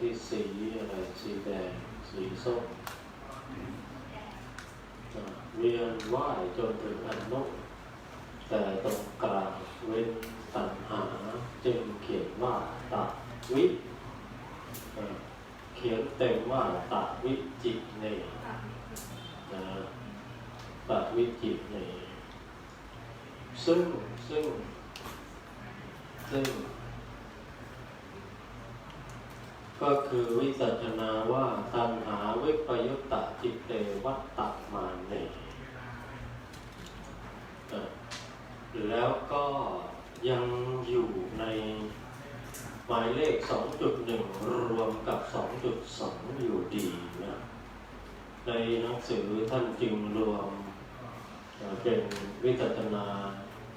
ที่สีอะไรสีแดง สีส้มเวียนว่ายจนถึงอันนกแต่ตรงกลางเว้นตัณหาจึงเขียนว่าตัวิเขียนเต็มว่าตัวิจิตเนนะตัวิจิตเนซึ่งซึ่งซึ่ง ก็คือวิจัชนาว่าตัณหาวิปยุตตะจิตเตวัตตมาเนเอ่อแล้วก็ยังอยู่ในหมายเลข 2.1 รวมกับ 2.2 อยู่ดีนะในหนังสือท่านจึงรวมเป็นวิจัชนา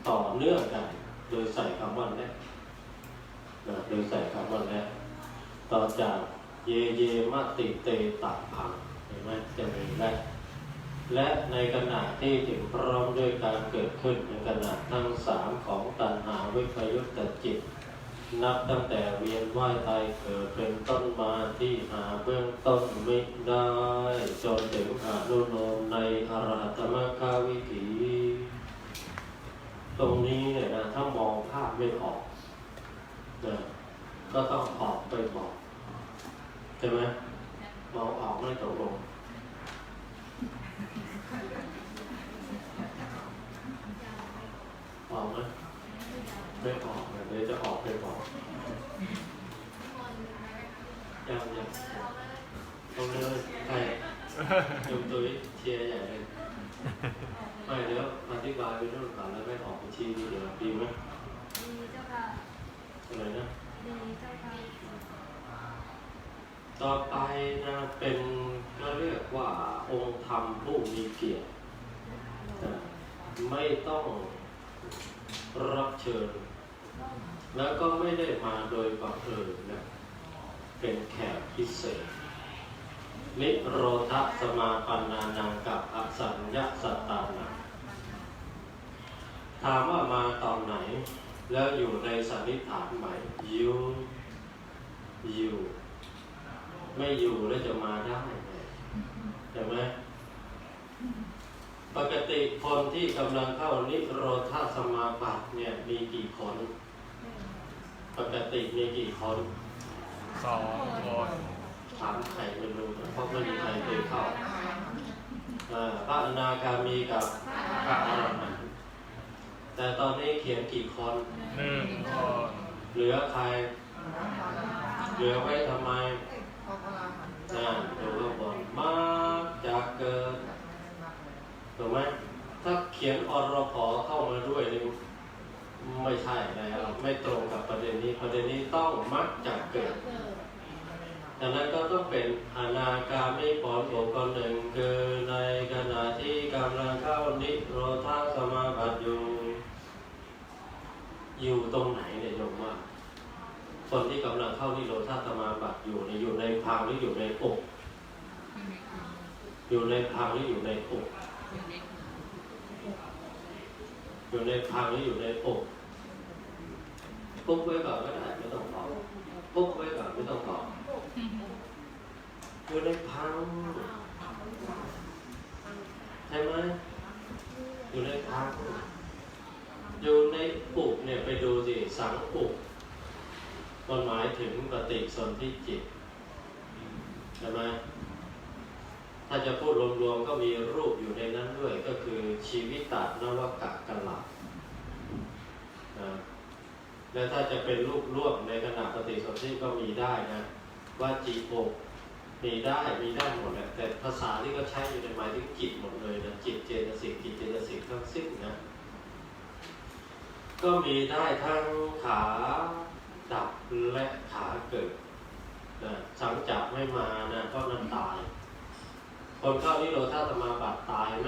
ต่อเนื่องกัน โดยใส่คำว่าแนะโดยใส่คำว่าและ ต่อจากเยเยมติเตตะพังเห็นไหมจะมีและและในขณะที่ถึงพร้อมด้วยการเกิดขึ้นในขณะทั้งสามของตัณหาวิปยุตตจิต นับตั้งแต่เวียนว่ายตายเกิดเป็นต้นมาที่หาเบื้องต้นไม่ได้ จนถึงอนุโลมในอรหัตมรรคาวิถีตรงนี้เนี่ยนะถ้ามองภาพไม่ออกนะก็ต้องออกไปบอก ช่ไหมมองออกไม่ตกลงออกไหมไม่ออกเดี๋ยวจะออกไปบอกยังยังเอาเลยใครจุ่มตุ้ยเชียร์ใหญ่เลยไม่เดี๋ยวอธิบายไปเรื่องก่อนแล้วไม่ออกไปชี้ทีเดียวดีไหมดีเจ้าค่ะอะไรนะดีเจ้าค่ะ ต่อไปนะเป็นก็เรียกว่าองค์ธรรมผู้มีเกียรตินะไม่ต้องรับเชิญ แล้วก็ไม่ได้มาโดยบังเอิญนะเป็นแขกพิเศษนิโรธสมาปันนานังกับอสัญญาสตานังถามว่ามาตอนไหน แล้วอยู่ในสันนิษฐานไหมอยู่อยู่ ไม่อยู่แล้วจะมาได้ไงใช่ไหมปกติคนที่กำลังเข้านิโรธาสมาบัติเนี่ย มีกี่คน ปกติมีกี่คนสองคนถามใครไม่รู้นะเพราะไม่มีใครเคยเข้าอ่าพระอนาคามีกับพระอรหันต์แต่ตอนนี้เขียนกี่คนหนึ่งคนเหลือใคร เหลือไว้ทำไม นั่นดูข้างบนมากจะเกิดถูกไหมถ้าเขียนอรพเข้ามาด้วยนี่ไม่ใช่แล้วไม่ตรงกับประเด็นนี้ประเด็นนี้ต้องมักจะเกิดดังนั้นก็ต้องเป็นอนาคามิผลบุคคลหนึ่งคือในขณะที่กำลังเข้านิโรธาสมาบัติอยู่ อยู่ตรงไหน คนที่กำลังเข้านิโรธาสมาบัติอยู่เนี่ยอยู่ในพางหรืออยู่ในอกอยู่ในพางหรืออยู่ในอกอยู่ในพังหรืออยู่ในอกปุ๊บไว้ก่อนก็ได้ไม่ต้องตอบปุ๊บไว้ก่อนไม่ต้องตอบอยู่ในพังใช่ไหมอยู่ในพังอยู่ในอกเนี่ยไปดูสิสังอุก มันหมายถึงปฏิสนธิจิตใช่ไหมถ้าจะพูดรวมๆก็มีรูปอยู่ในนั้นด้วยก็คือชีวิตตนวกะกัลละนะแล้วถ้าจะเป็นรูปร่วมในขณะปฏิสนธิก็มีได้นะว่าจีโกมีได้มีได้หมดแหละแต่ภาษาที่ก็ใช้อยู่ในหมายถึงจิตหมดเลยนะจิตเจตสิกจิตเจตสิกทั้งสิ้นนะก็มีได้ทั้งขาดับและขาเกิดนะสังจับไม่มานะก็นั่นตาย คนเข้านิโรธาสมาบัติตายไหม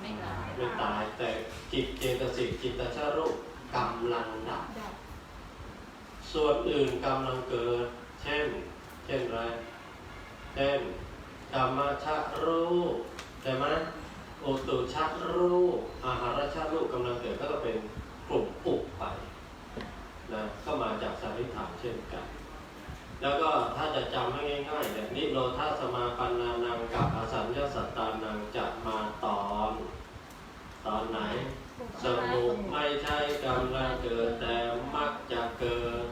ไม่ตายไม่ตายแต่จิตเจตสิกจิตตชารุกำลังดับดับ ส่วนอื่นกำลังเกิด เช่น เช่นไรเช่นกรรมชารูปใช่ไหมอุตุชารูปอาหารชารูปกำลังเกิดก็เป็นกลุ่มปุกไปนะก็มาจากสันนิษฐานเช่นกัน แล้วก็ถ้าจะจำให้ง่ายๆเนี่ยนิโรธาสมาปันนานังกับอสัญญาสัตตานังจะมาตอน ตอนไหน สมุไม่ใช่กำลังเกิดแต่มักจะเกิด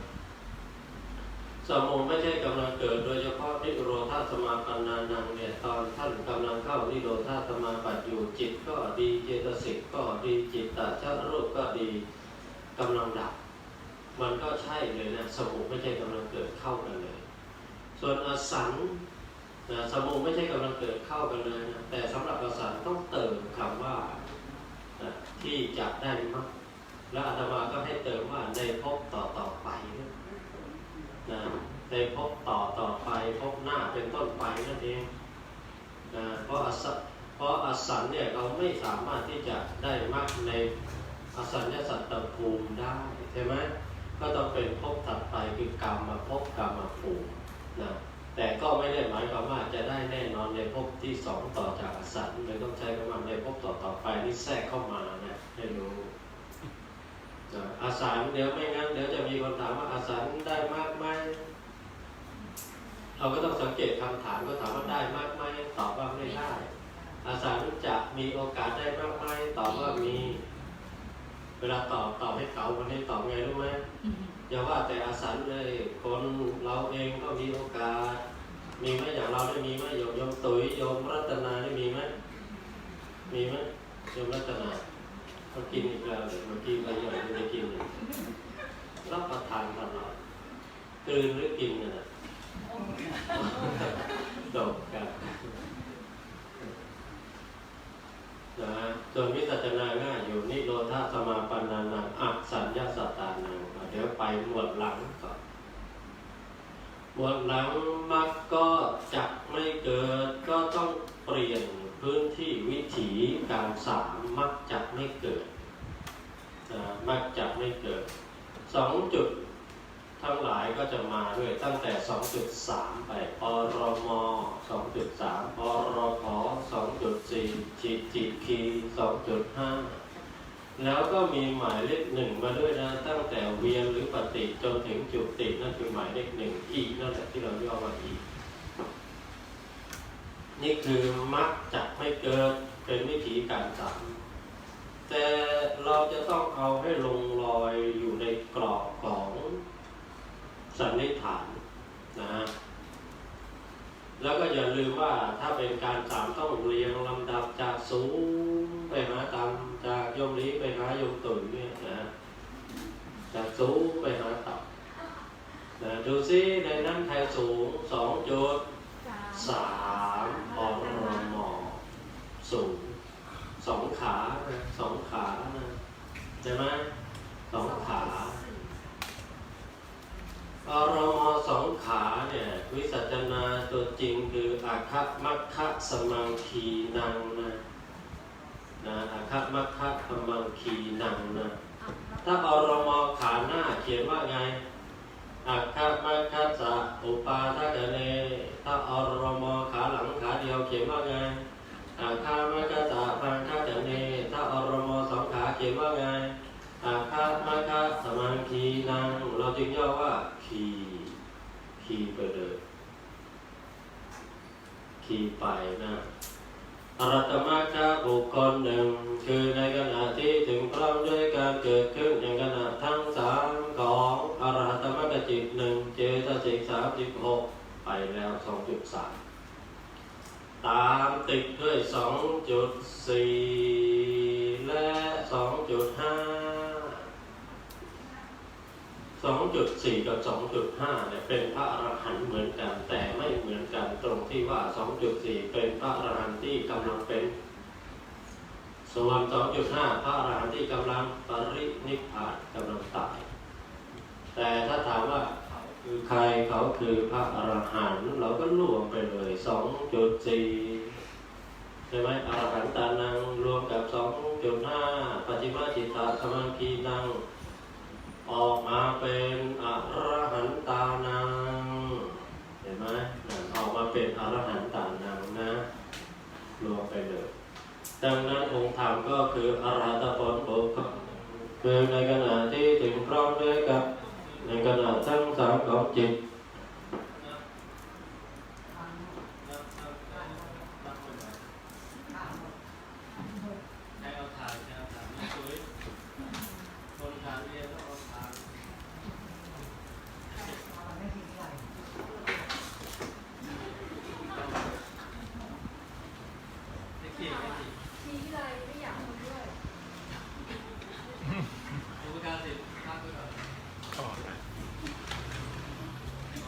สมุไม่ใช่กำลังเกิดโดยเฉพาะนิโรธาสมาปันนานังเนี่ยตอนท่านกำลังเข้านิโรธาสมาปัฏอยู่จิตก็ดีเจตสิกก็ดีจิตตชารูปก็ดีกำลังดับ มันก็ใช่เลยนะสมุไม่ใช่กำลังเกิดเข้ากันเลย ส่วนอสันนะสมุไม่ใช่กำลังเกิดเข้ากันเลยนะแต่สำหรับอสันต้องเติมคำว่าที่จะได้มากแล้วอาตมาก็ให้เติมว่าในภพต่อต่อๆไป นะในภพต่อต่อไปภพหน้าเป็นต้นไปนั่นเองนะเพราะอสันเพราะอสันเนี่ยเราไม่สามารถที่จะได้มากในอสัญญาสัตตภูมิได้ใช่ไหมก็ต้องเป็นภพถัดไปคือกรรมมาภพกรรมมาภูมินะแต่ก็ไม่ได้หมายความว่าจะได้แน่นอนในภพที่สองต่อจากอสันเลยต้องใช้คำว่าในภพต่อต่อไปนี่แทรกเข้ามานี่ยให้รู้นะ อาสันเดี๋ยวไม่งั้นเดี๋ยวจะมีคนถามว่าอาสันได้มากไหมเราก็ต้องสังเกตคำถามก็ถามว่าได้มากไหมตอบว่าไม่ได้อาสันจะมีโอกาสได้มากไหมตอบว่ามี เวลาตอบตอบให้เขาวันนี้ตอบไงรู้ไหมอย่าว่าแต่อาสันเลยคนเราเองก็มีโอกาส มีไหมอย่างเราได้มีไหมโยมโยมตุ๋ยโยมรัตนาได้มีไหมมีไหมโยมรัตนา ขากินอีกแล้วเดี๋ยวเมื่อกี้ไปย่อยไม่ได้กินรับประทานตลอดกลืนหรือกินน่ะจบกันนะฮะส่วนวิสัชนาง่ายอยู่นิโรธาสมาปันนานังอักสัญญาสตานังเดี๋ยวไปหมวดหลังก่อนหมวดหลังมักก็จะไม่เกิดก็ต้องเปลี่ยน พื้นที่วิถีการสามมักจะไม่เกิดนะมักจะไม่เกิดสองจุดทั้งหลายก็จะมาด้วยตั้งแต่ 2.3 ไปปรม 2.3ปรพ2.4จิจิคี2.5 แล้วก็มีหมายเลขหนึ่งมาด้วยนะตั้งแต่เวียนหรือปฏิจนถึงจุตินั่นคือหมายเลขหนึ่งอีกนั่นแหละที่เราเรีย่อว่าอีก นี่คือมักจะไม่เกิดเป็นวิธีการสามแต่เราจะต้องเอาให้ลงรอยอยู่ในกรอบของสันนิษฐานนะฮะแล้วก็อย่าลืมว่าถ้าเป็นการสามต้องเรียงลำดับจากสูงไปหาต่ำจากโยมลีไปหาโยมตุ๋ยเนี่ยนะจากสูงไปหาต่ำนะดูซิในนั้นใครสูงสองจุดสามอรมสูงสองขานะสองขานะใช่ไหมสองขาอรมสองขาเนี่ยวิสัชนาตัวจริง คืออาคมัคคะสมังคีนังนะนะอาคมัคคะสมังคีนังนะถ้าอรมขาหน้าเขียนว่าไงอัคคมัคคัสะอุปาทกเนถ้าอรมขาหลังขาเดียวเขียนว่าไงอัคคมัคคัสะพังคัสเนถ้าอรมสองขาเขียนว่าไงอัคคมัคคัสสมังคีนังเราจึงย่อว่าคีคีไปเลย คีไปนะอรัตมรรคบุคคลหนึ่ง คือในขณะที่ถึงพร้อมด้วยการเกิดขึ้นในขณะทั้งสามของอรหัตมรรคจิตหนึ่งเจตสิกสามสิบหกไปแล้วสองจุดสามตามติดด้วยสองจุดสี่ 2.4 กับ 2.5 เนี่ยเป็นพระอรหันต์เหมือนกัน แต่ไม่เหมือนกันตรงที่ว่า 2.4 เป็นพระอรหันต์ที่กำลังเป็น ส่วน 2.5 พระอรหันต์ที่กำลังปรินิพพานกำลังตาย แต่ถ้าถามว่าคือใครเขาคือพระอรหันต์เราก็รวมไปเลย 2.4 ใช่ไหมอรหันตานังรวมกับ 2.5 ปัจจิมาจิตาสมาคีนัง ออกมาเป็นอรหันตานังเห็นไหมออกมาเป็นอรหันตานังนะรวมไปเลยดังนั้นองค์ธรรมก็คืออรหัตผลบุคคเคือในขณะที่ถึงพร้อมด้วยกับในขณะทั้งสามของจิตใช้เอาถ่ายใช้เอาถ่ายไม่สวยคนถ่ายเรียนแล้ว